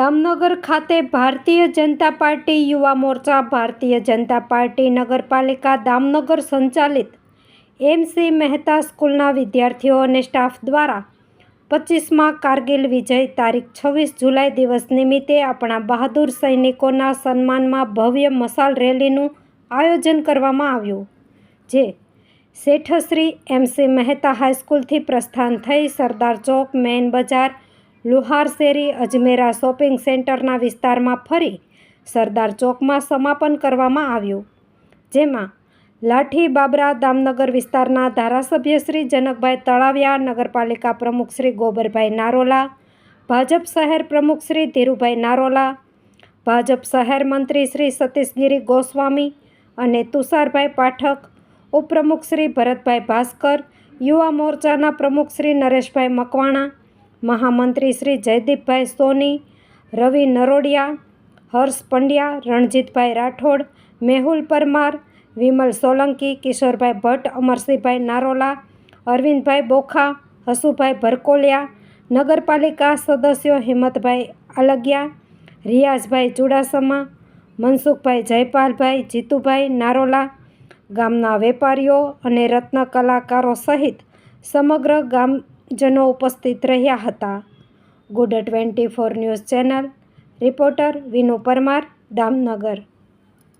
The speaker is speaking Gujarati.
દામનગર ખાતે ભારતીય જનતા પાર્ટી યુવા મોરચા, ભારતીય જનતા પાર્ટી નગરપાલિકા દામનગર સંચાલિત એમસી મહેતા સ્કૂલના વિદ્યાર્થીઓ અને સ્ટાફ દ્વારા પચીસમાં કારગિલ વિજય તારીખ છવ્વીસ જુલાઈ દિવસ નિમિત્તે આપણા બહાદુર સૈનિકોના સન્માનમાં ભવ્ય મશાલ રેલીનું આયોજન કરવામાં આવ્યું, જે શેઠશ્રી એમસી મહેતા હાઈસ્કૂલથી પ્રસ્થાન થઈ સરદાર ચોક મેન બજાર લુહાર શેરી અજમેરા શોપિંગ સેન્ટરના વિસ્તારમાં ફરી સરદાર ચોકમાં સમાપન કરવામાં આવ્યું, જેમાં લાઠી બાબરા દામનગર વિસ્તારના ધારાસભ્ય શ્રી જનકભાઈ તળાવિયા, નગરપાલિકા પ્રમુખ શ્રી ગોબરભાઈ નારોલા, ભાજપ શહેર પ્રમુખ શ્રી ધીરુભાઈ નારોલા, ભાજપ શહેર મંત્રી શ્રી સતીશગીરી ગોસ્વામી અને તુષારભાઈ પાઠક, ઉપપ્રમુખ શ્રી ભરતભાઈ ભાસ્કર, યુવા મોરચાના પ્રમુખ શ્રી નરેશભાઈ મકવાણા મહામંત્રી શ્રી જયદીપભાઈ સોની, રવિ નરોડિયા, હર્ષ પંડ્યા, રણજીતભાઈ રાઠોડ, મેહુલ પરમાર, વિમલ સોલંકી, કિશોરભાઈ ભટ્ટ, અમરસિંહભાઈ નારોલા, અરવિંદભાઈ બોખા, હસુભાઈ ભરકોલિયા, નગરપાલિકા સદસ્યો હિંમતભાઈ આલગિયા, રિયાઝભાઈ ચુડાસમા, મનસુખભાઈ જયપાલભાઈ, જીતુભાઈ નારોલા, ગામના વેપારીઓ અને રત્ન કલાકારો સહિત સમગ્ર ગામજનો ઉપસ્થિત રહ્યા હતા. Good twenty four news channel reporter Vinu Parmar Damnagar.